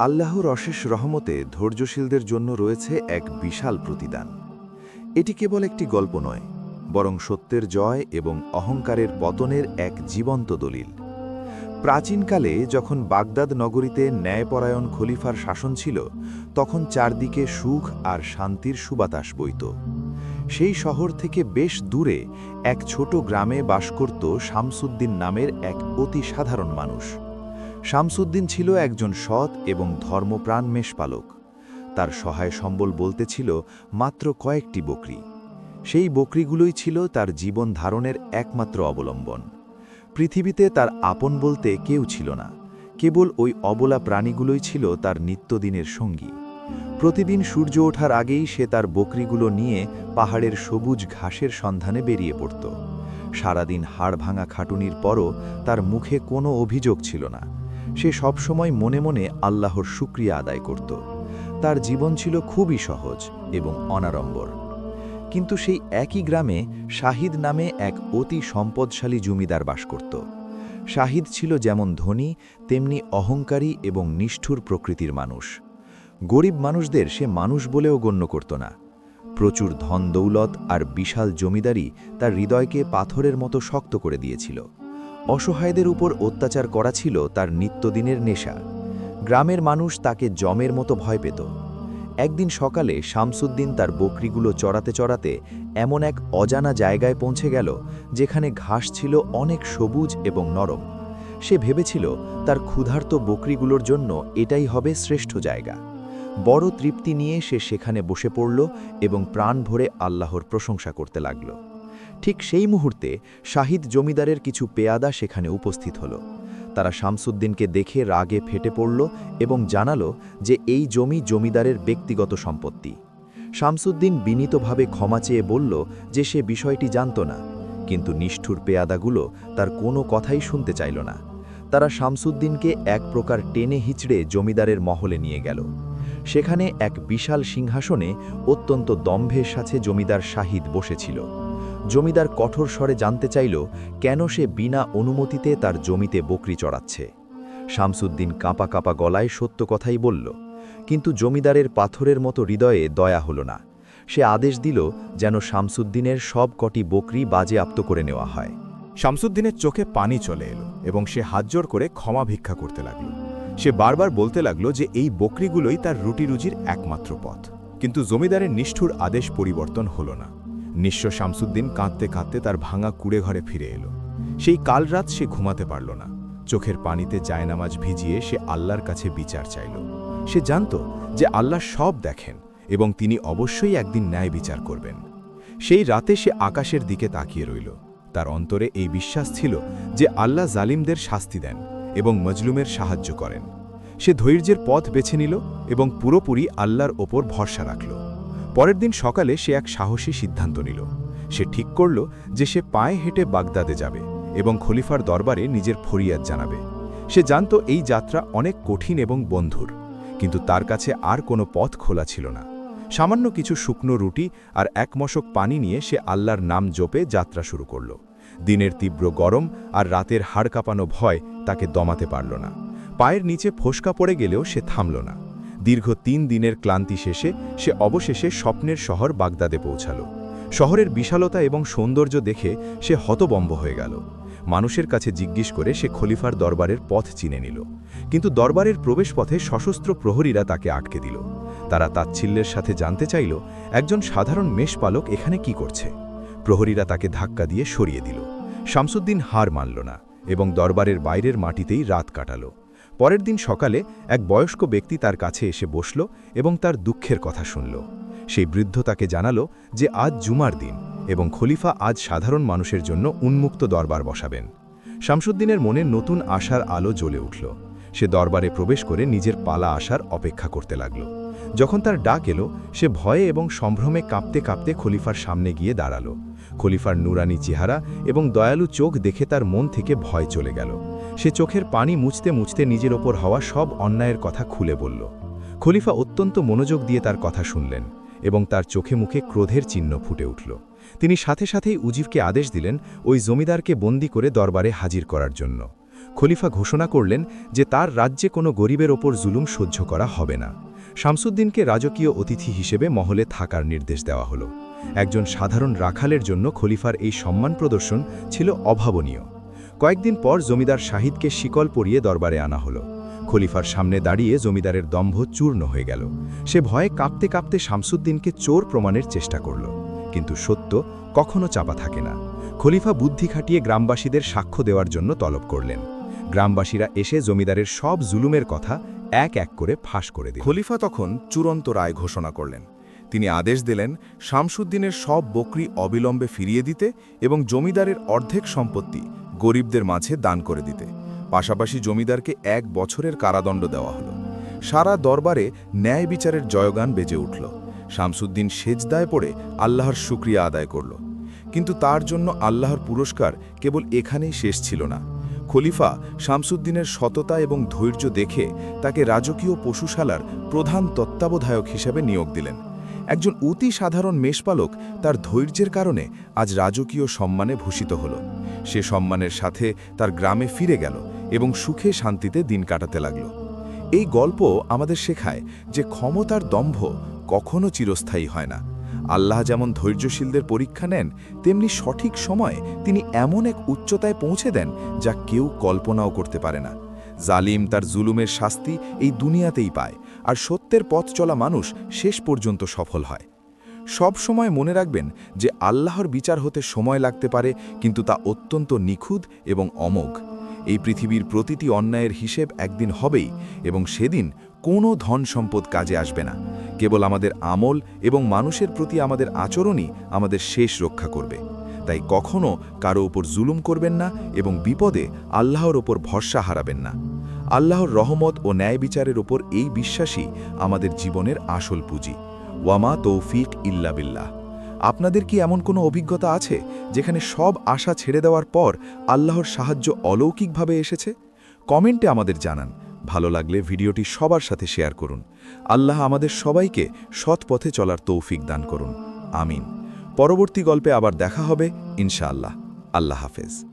আল্লাহর অশেষ রহমতে ধৈর্যশীলদের জন্য রয়েছে এক বিশাল প্রতিদান। এটি কেবল একটি গল্প নয়, বরং সত্যের জয় এবং অহংকারের পতনের এক জীবন্ত দলিল। প্রাচীনকালে যখন বাগদাদ নগরীতে ন্যায়পরায়ণ খলিফার শাসন ছিল, তখন চারদিকে সুখ আর শান্তির সুবাতাস বইত। সেই শহর থেকে বেশ দূরে এক ছোট গ্রামে বাস করত শামসুদ্দিন নামের এক অতি সাধারণ মানুষ। শামসুদ্দিন ছিল একজন সৎ এবং ধর্মপ্রাণ মেষপালক। তার সহায় সম্বল বলতে ছিল মাত্র কয়েকটি বকরি। সেই বকরিগুলোই ছিল তার জীবন ধারণের একমাত্র অবলম্বন। পৃথিবীতে তার আপন বলতে কেউ ছিল না। কেবল ওই অবলা প্রাণীগুলোই ছিল তার নিত্যদিনের সঙ্গী। প্রতিদিন সূর্য ওঠার আগেই সে তার বকরিগুলো নিয়ে পাহাড়ের সবুজ ঘাসের সন্ধানে বেরিয়ে পড়ত। সারাদিন হাড় ভাঙা খাটুনির পরও তার মুখে কোনো অভিযোগ ছিল না। সে সবসময় মনে মনে আল্লাহর শুক্রিয়া আদায় করত। তার জীবন ছিল খুবই সহজ এবং অনাড়ম্বর। কিন্তু সেই একই গ্রামে শাহিদ নামে এক অতি সম্পদশালী জমিদার বাস করত। শাহিদ ছিল যেমন ধনী, তেমনি অহংকারী এবং নিষ্ঠুর প্রকৃতির মানুষ। গরিব মানুষদের সে মানুষ বলেও গণ্য করত না। প্রচুর ধন দৌলত আর বিশাল জমিদারি তার হৃদয়কে পাথরের মতো শক্ত করে দিয়েছিল। অসহায়দের উপর অত্যাচার করা ছিল তার নিত্যদিনের নেশা। গ্রামের মানুষ তাকে জমের মতো ভয় পেত। একদিন সকালে শামসুদ্দিন তার বকরিগুলো চড়াতে চড়াতে এমন এক অজানা জায়গায় পৌঁছে গেল, যেখানে ঘাস ছিল অনেক সবুজ এবং নরম। সে ভেবেছিল তার ক্ষুধার্ত বকরিগুলোর জন্য এটাই হবে শ্রেষ্ঠ জায়গা। বড় তৃপ্তি নিয়ে সে সেখানে বসে পড়ল এবং প্রাণ ভরে আল্লাহর প্রশংসা করতে লাগল। ঠিক সেই মুহূর্তে শাহিদ জমিদারের কিছু পেয়াদা সেখানে উপস্থিত হল। তারা শামসুদ্দিনকে দেখে রাগে ফেটে পড়ল এবং জানালো যে এই জমি জমিদারের ব্যক্তিগত সম্পত্তি। শামসুদ্দিন বিনীতভাবে ক্ষমা চেয়ে বলল যে সে বিষয়টি জানত না, কিন্তু নিষ্ঠুর পেয়াদাগুলো তার কোনো কথাই শুনতে চাইল না। তারা শামসুদ্দিনকে এক প্রকার টেনে হিচড়ে জমিদারের মহলে নিয়ে গেল। সেখানে এক বিশাল সিংহাসনে অত্যন্ত দম্ভের সাথে জমিদার শাহিদ বসেছিল। জমিদার কঠোর স্বরে জানতে চাইল, কেন সে বিনা অনুমতিতে তার জমিতে বকরি চড়াচ্ছে। শামসুদ্দিন কাঁপা কাঁপা গলায় সত্য কথাই বলল, কিন্তু জমিদারের পাথরের মতো হৃদয়ে দয়া হল না। সে আদেশ দিল যেন শামসুদ্দিনের সব কটি বকরি বাজে আপ্ত করে নেওয়া হয়। শামসুদ্দিনের চোখে পানি চলে এলো এবং সে হাতজোর করে ক্ষমা ভিক্ষা করতে লাগল। সে বারবার বলতে লাগল যে এই বকরিগুলোই তার রুটি রুজির একমাত্র পথ। কিন্তু জমিদারের নিষ্ঠুর আদেশ পরিবর্তন হলো না। নিঃস্ব শামসুদ্দিন কাঁদতে কাঁদতে তার ভাঙা কুড়ে ঘরে ফিরে এলো। সেই কাল রাত সে ঘুমাতে পারল না। চোখের পানিতে জায়নামাজ ভিজিয়ে সে আল্লাহর কাছে বিচার চাইল। সে জানত যে আল্লাহ সব দেখেন এবং তিনি অবশ্যই একদিন ন্যায় বিচার করবেন। সেই রাতে সে আকাশের দিকে তাকিয়ে রইল। তার অন্তরে এই বিশ্বাস ছিল যে আল্লাহ জালিমদের শাস্তি দেন এবং মজলুমের সাহায্য করেন। সে ধৈর্যের পথ বেছে নিল এবং পুরোপুরি আল্লাহর ওপর ভরসা রাখল। পরের দিন সকালে সে এক সাহসী সিদ্ধান্ত নিল। সে ঠিক করল যে সে পায়ে হেঁটে বাগদাদে যাবে এবং খলিফার দরবারে নিজের ফরিয়াদ জানাবে। সে জানত এই যাত্রা অনেক কঠিন এবং বন্ধুর, কিন্তু তার কাছে আর কোনো পথ খোলা ছিল না। সামান্য কিছু শুকনো রুটি আর এক মশক পানি নিয়ে সে আল্লাহর নাম জপে যাত্রা শুরু করল। দিনের তীব্র গরম আর রাতের হাড় কাঁপানো ভয় তাকে দমাতে পারল না। পায়ের নিচে ফোসকা পড়ে গেলেও সে থামল না। দীর্ঘ তিন দিনের ক্লান্তি শেষে সে অবশেষে স্বপ্নের শহর বাগদাদে পৌঁছাল। শহরের বিশালতা এবং সৌন্দর্য দেখে সে হতবম্ব হয়ে গেল। মানুষের কাছে জিজ্ঞেস করে সে খলিফার দরবারের পথ চিনে নিল। কিন্তু দরবারের প্রবেশপথে সশস্ত্র প্রহরীরা তাকে আটকে দিল। তারা তাচ্ছিল্যের সাথে জানতে চাইল, একজন সাধারণ মেষপালক এখানে কি করছে? প্রহরীরা তাকে ধাক্কা দিয়ে সরিয়ে দিল। শামসুদ্দিন হার মানল না এবং দরবারের বাইরের মাটিতেই রাত কাটাল। পরের দিন সকালে এক বয়স্ক ব্যক্তি তার কাছে এসে বসল এবং তার দুঃখের কথা শুনল। সেই বৃদ্ধ তাকে জানালো যে আজ জুমার দিন এবং খলিফা আজ সাধারণ মানুষের জন্য উন্মুক্ত দরবার বসাবেন। শামসুদ্দিনের মনে নতুন আশার আলো জ্বলে উঠল। সে দরবারে প্রবেশ করে নিজের পালা আসার অপেক্ষা করতে লাগল। যখন তার ডাক এলো, সে ভয়ে এবং সম্ভ্রমে কাঁপতে কাঁপতে খলিফার সামনে গিয়ে দাঁড়াল। খলিফার নুরানি চেহারা এবং দয়ালু চোখ দেখে তার মন থেকে ভয় চলে গেল। সে চোখের পানি মুছতে মুছতে নিজের ওপর হওয়া সব অন্যায়ের কথা খুলে বলল। খলিফা অত্যন্ত মনোযোগ দিয়ে তার কথা শুনলেন এবং তার চোখে মুখে ক্রোধের চিহ্ন ফুটে উঠল। তিনি সাথে সাথেই উজিবকে আদেশ দিলেন ওই জমিদারকে বন্দি করে দরবারে হাজির করার জন্য। খলিফা ঘোষণা করলেন যে তার রাজ্যে কোনো গরিবের ওপর জুলুম সহ্য করা হবে না। শামসুদ্দিনকে রাজকীয় অতিথি হিসেবে মহলে থাকার নির্দেশ দেওয়া হলো। একজন সাধারণ রাখালের জন্য খলিফার এই সম্মান প্রদর্শন ছিল অভাবনীয়। কয়েকদিন পর জমিদার শাহিদকে শিকল পরিয়ে দরবারে আনা হলো। খলিফার সামনে দাঁড়িয়ে জমিদারের দম্ভ চূর্ণ হয়ে গেল। সে ভয়ে কাঁপতে কাঁপতে শামসুদ্দিনকে চোর প্রমাণের চেষ্টা করল। কিন্তু সত্য, কখনো চাপা থাকে না। খলিফা বুদ্ধি খাটিয়ে গ্রামবাসীদের সাক্ষ্য দেওয়ার জন্য তলব করলেন। গ্রামবাসীরা এসে জমিদারের সব জুলুমের কথা এক এক করে ফাঁস করে দিল খলিফা তখন চূড়ান্ত রায় ঘোষণা করলেন। তিনি আদেশ দিলেন শামসুদ্দিনের সব বকরি অবিলম্বে ফিরিয়ে দিতে এবং জমিদারের অর্ধেক সম্পত্তি গরিবদের মাঝে দান করে দিতে। পাশাপাশি জমিদারকে এক বছরের কারাদণ্ড দেওয়া হলো। সারা দরবারে ন্যায় বিচারের জয়গান বেজে উঠল। শামসুদ্দিন সেজদায় পড়ে আল্লাহর শুক্রিয়া আদায় করল। কিন্তু তার জন্য আল্লাহর পুরস্কার কেবল এখানেই শেষ ছিল না। খলিফা শামসুদ্দিনের সততা এবং ধৈর্য দেখে তাকে রাজকীয় পশুশালার প্রধান তত্ত্বাবধায়ক হিসেবে নিয়োগ দিলেন। একজন অতি সাধারণ মেষপালক তার ধৈর্যের কারণে আজ রাজকীয় সম্মানে ভূষিত হল। সে সম্মানের সাথে তার গ্রামে ফিরে গেল এবং সুখে শান্তিতে দিন কাটাতে লাগল। এই গল্প আমাদের শেখায় যে ক্ষমতার দম্ভ কখনো চিরস্থায়ী হয় না। আল্লাহ যেমন ধৈর্যশীলদের পরীক্ষা নেন, তেমনি সঠিক সময়ে তিনি এমন এক উচ্চতায় পৌঁছে দেন যা কেউ কল্পনাও করতে পারে না। জালিম তার জুলুমের শাস্তি এই দুনিয়াতেই পায়, আর সত্যের পথ চলা মানুষ শেষ পর্যন্ত সফল হয়। সব সময় মনে রাখবেন যে আল্লাহর বিচার হতে সময় লাগতে পারে, কিন্তু তা অত্যন্ত নিখুঁত এবং অমোঘ। এই পৃথিবীর প্রতিটি অন্যায়ের হিসেব একদিন হবেই, এবং সেদিন কোনো ধন সম্পদ কাজে আসবে না। কেবল আমাদের আমল এবং মানুষের প্রতি আমাদের আচরণই আমাদের শেষ রক্ষা করবে। তাই কখনও কারও ওপর জুলুম করবেন না এবং বিপদে আল্লাহর ওপর ভরসা হারাবেন না। আল্লাহর রহমত ও ন্যায় বিচারের ওপর এই বিশ্বাসই আমাদের জীবনের আসল পুঁজি। ওয়ামা তৌফিক ইল্লা বিল্লাহ। আপনাদের কি এমন কোনো অভিজ্ঞতা আছে যেখানে সব আশা ছেড়ে দেওয়ার পর আল্লাহর সাহায্য অলৌকিকভাবে এসেছে? কমেন্টে আমাদের জানান। ভালো লাগলে ভিডিওটি সবার সাথে শেয়ার করুন। আল্লাহ আমাদের সবাইকে সৎ পথে চলার তৌফিক দান করুন। আমিন। পরবর্তী গল্পে আবার দেখা হবে, ইনশাআল্লাহ। আল্লাহ হাফেজ।